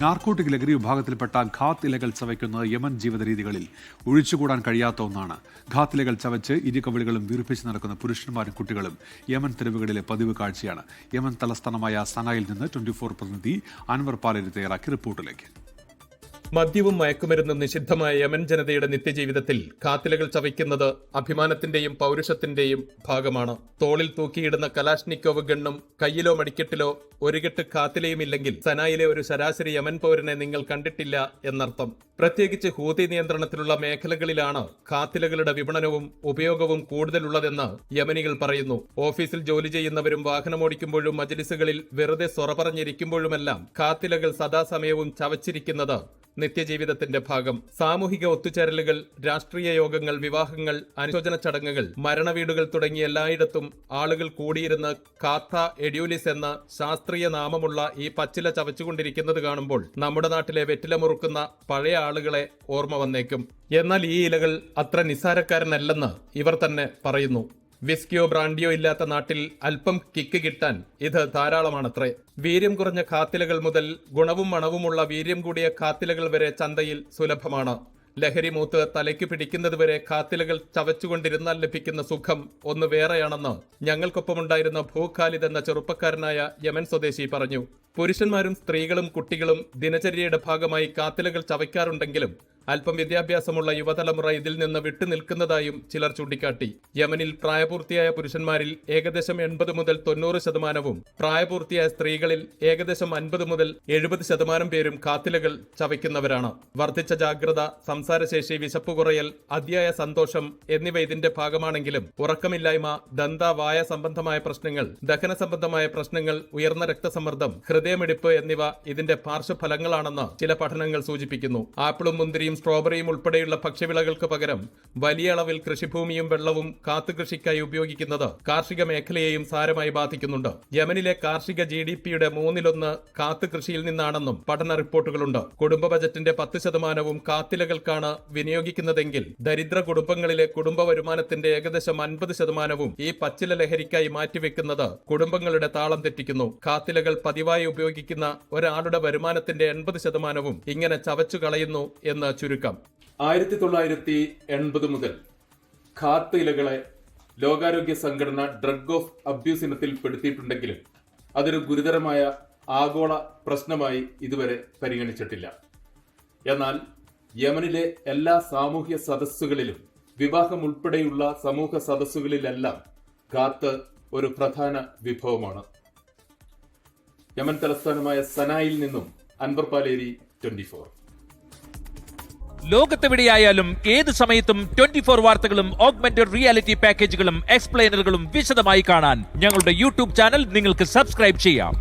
Narcotic ലഹരി വിഭാഗത്തിൽപ്പെട്ട ഘാത്ത് ഇലകൾ ചവയ്ക്കുന്ന യമൻ ജീവിത രീതികളിൽ ഒഴിച്ചുകൂടാൻ കഴിയാത്ത ഒന്നാണ്. ഘാത്ത് ഇലകൾ ചവച്ച് ഇരുകവിളികളും വീർപ്പിച്ച് നടക്കുന്ന പുരുഷന്മാരും കുട്ടികളും യമൻ തെരുവുകളിലെ പതിവ് കാഴ്ചയാണ്. യമൻ തലസ്ഥാനമായ സനായിൽ നിന്ന് ട്വന്റി പ്രതിനിധി അൻവർ പാലരി തയ്യാറാക്കി റിപ്പോർട്ടിലേക്ക്. മദ്യവും മയക്കുമരുന്നും നിഷിദ്ധമായ യമൻ ജനതയുടെ നിത്യജീവിതത്തിൽ കാത്തിലകൾ ചവയ്ക്കുന്നത് അഭിമാനത്തിന്റെയും പൗരുഷത്തിന്റെയും ഭാഗമാണ്. തോളിൽ തൂക്കിയിടുന്ന കലാഷ്നിക്കോവ് ഗണ്ണും കയ്യിലോ മടിക്കെട്ടിലോ ഒരു കെട്ട് കാത്തിലയുമില്ലെങ്കിൽ സനായിലെ ഒരു ശരാശരി യമൻ പൗരനെ നിങ്ങൾ കണ്ടിട്ടില്ല എന്നർത്ഥം. പ്രത്യേകിച്ച് ഹൂതി നിയന്ത്രണത്തിലുള്ള മേഖലകളിലാണ് കാത്തിലകളുടെ വിപണനവും ഉപയോഗവും കൂടുതലുള്ളതെന്ന് യമനികൾ പറയുന്നു. ഓഫീസിൽ ജോലി ചെയ്യുന്നവരും വാഹനമോടിക്കുമ്പോഴും മജലിസുകളിൽ വെറുതെ സൊറ പറഞ്ഞിരിക്കുമ്പോഴുമെല്ലാം കാത്തിലകൾ സദാസമയവും ചവച്ചിരിക്കുന്നത് നിത്യജീവിതത്തിന്റെ ഭാഗം. സാമൂഹിക ഒത്തുചേരലുകൾ രാഷ്ട്രീയ യോഗങ്ങൾ വിവാഹങ്ങൾ അനുശോചന ചടങ്ങുകൾ മരണവീടുകൾ തുടങ്ങി എല്ലായിടത്തും ആളുകൾ കൂടിയിരുന്ന് കാത്ത എഡ്യൂലിസ് എന്ന ശാസ്ത്രീയ നാമമുള്ള ഈ പച്ചില ചവച്ചുകൊണ്ടിരിക്കുന്നത് കാണുമ്പോൾ നമ്മുടെ നാട്ടിലെ വെറ്റില മുറുക്കുന്ന പഴയ ആളുകളെ ഓർമ്മ വന്നേക്കും. എന്നാൽ ഈ ഇലകൾ അത്ര നിസ്സാരക്കാരനല്ലെന്ന് ഇവർ തന്നെ പറയുന്നു. വിസ്കിയോ ബ്രാൻഡിയോ ഇല്ലാത്ത നാട്ടിൽ അല്പം കിക്ക് കിട്ടാൻ ഇത് ധാരാളമാണത്രേ. വീര്യം കുറഞ്ഞ കാത്തിലകൾ മുതൽ ഗുണവും മണവുമുള്ള വീര്യം കൂടിയ കാത്തിലകൾ വരെ ചന്തയിൽ സുലഭമാണ്. ലഹരി മൂത്ത് തലയ്ക്ക് പിടിക്കുന്നതുവരെ കാത്തിലകൾ ചവച്ചുകൊണ്ടിരുന്നാൽ ലഭിക്കുന്ന സുഖം ഒന്ന് വേറെയാണെന്ന് ഞങ്ങൾക്കൊപ്പമുണ്ടായിരുന്ന ഭൂഖാലിദ് എന്ന ചെറുപ്പക്കാരനായ യമൻ സ്വദേശി പറഞ്ഞു. പുരുഷന്മാരും സ്ത്രീകളും കുട്ടികളും ദിനചര്യയുടെ ഭാഗമായി കാത്തിലകൾ ചവയ്ക്കാറുണ്ടെങ്കിലും അല്പം വിദ്യാഭ്യാസമുള്ള യുവതലമുറ ഇതിൽ നിന്ന് വിട്ടുനിൽക്കുന്നതായും ചിലർ ചൂണ്ടിക്കാട്ടി. യമനിൽ പ്രായപൂർത്തിയായ പുരുഷന്മാരിൽ ഏകദേശം എൺപത് മുതൽ തൊണ്ണൂറ് ശതമാനവും പ്രായപൂർത്തിയായ സ്ത്രീകളിൽ ഏകദേശം അൻപത് മുതൽ എഴുപത് ശതമാനം പേരും കാത്തിലകൾ ചവയ്ക്കുന്നവരാണ്. വർദ്ധിച്ച ജാഗ്രത സംസാരശേഷി വിശപ്പ് കുറയൽ അതിയായ സന്തോഷം എന്നിവ ഇതിന്റെ ഭാഗമാണെങ്കിലും ഉറക്കമില്ലായ്മ ദന്ത വായ സംബന്ധമായ പ്രശ്നങ്ങൾ ദഹന സംബന്ധമായ പ്രശ്നങ്ങൾ ഉയർന്ന രക്തസമ്മർദ്ദം ഹൃദയമിടിപ്പ് എന്നിവ ഇതിന്റെ പാർശ്വഫലങ്ങളാണെന്ന് ചില പഠനങ്ങൾ സൂചിപ്പിക്കുന്നു. ആപ്പിളും മുന്തിരിയും സ്ട്രോബെറിയും ഉൾപ്പെടെയുള്ള ഭക്ഷ്യവിളകൾക്ക് പകരം വലിയ അളവിൽ കൃഷിഭൂമിയും വെള്ളവും കാത്തുകൃഷിക്കായി ഉപയോഗിക്കുന്നത് കാർഷിക മേഖലയെയും സാരമായി ബാധിക്കുന്നുണ്ട്. യമനിലെ കാർഷിക ജി ഡി പിയുടെ മൂന്നിലൊന്ന് കാത്തുകൃഷിയിൽ നിന്നാണെന്നും പഠന റിപ്പോർട്ടുകളുണ്ട്. കുടുംബ ബജറ്റിന്റെ പത്ത് ശതമാനവും കാത്തിലകൾക്കാണ് വിനിയോഗിക്കുന്നതെങ്കിൽ ദരിദ്ര കുടുംബങ്ങളിലെ കുടുംബ വരുമാനത്തിന്റെ ഏകദേശം അൻപത് ശതമാനവും ഈ പച്ചില ലഹരിക്കായി മാറ്റിവെക്കുന്നത് കുടുംബങ്ങളുടെ താളം തെറ്റിക്കുന്നു. കാത്തിലകൾ പതിവായി ഉപയോഗിക്കുന്ന ഒരാളുടെ വരുമാനത്തിന്റെ എൺപത് ശതമാനവും ഇങ്ങനെ ചവച്ചു കളയുന്നു എന്ന് ചുരുക്കം. ആയിരത്തി തൊള്ളായിരത്തി എൺപത് മുതൽ ഖാത്ത് ഇലകളെ ലോകാരോഗ്യ സംഘടന ഡ്രഗ് ഓഫ് അബ്യൂസ് ഇനത്തിൽ പെടുത്തിയിട്ടുണ്ടെങ്കിലും അതൊരു ഗുരുതരമായ ആഗോള പ്രശ്നമായി ഇതുവരെ പരിഗണിച്ചിട്ടില്ല. എന്നാൽ യമനിലെ എല്ലാ സാമൂഹ്യ സദസ്സുകളിലും വിവാഹം ഉൾപ്പെടെയുള്ള സമൂഹ സദസ്സുകളിലെല്ലാം ഖാത്ത് ഒരു പ്രധാന വിഭവമാണ്. യമൻ തലസ്ഥാനമായ സനായിൽ നിന്നും അൻവർ പാലേരി ട്വന്റി ഫോർ ലോകത്തെവിടെയായാലും ഏത് സമയത്തും ട്വന്റി ഫോർ വാർത്തകളും ഓഗ്മെന്റഡ് റിയാലിറ്റി പാക്കേജുകളും എക്സ്പ്ലെയിനറുകളും വിശദമായി കാണാൻ ഞങ്ങളുടെ യൂട്യൂബ് ചാനൽ നിങ്ങൾക്ക് സബ്സ്ക്രൈബ് ചെയ്യാം.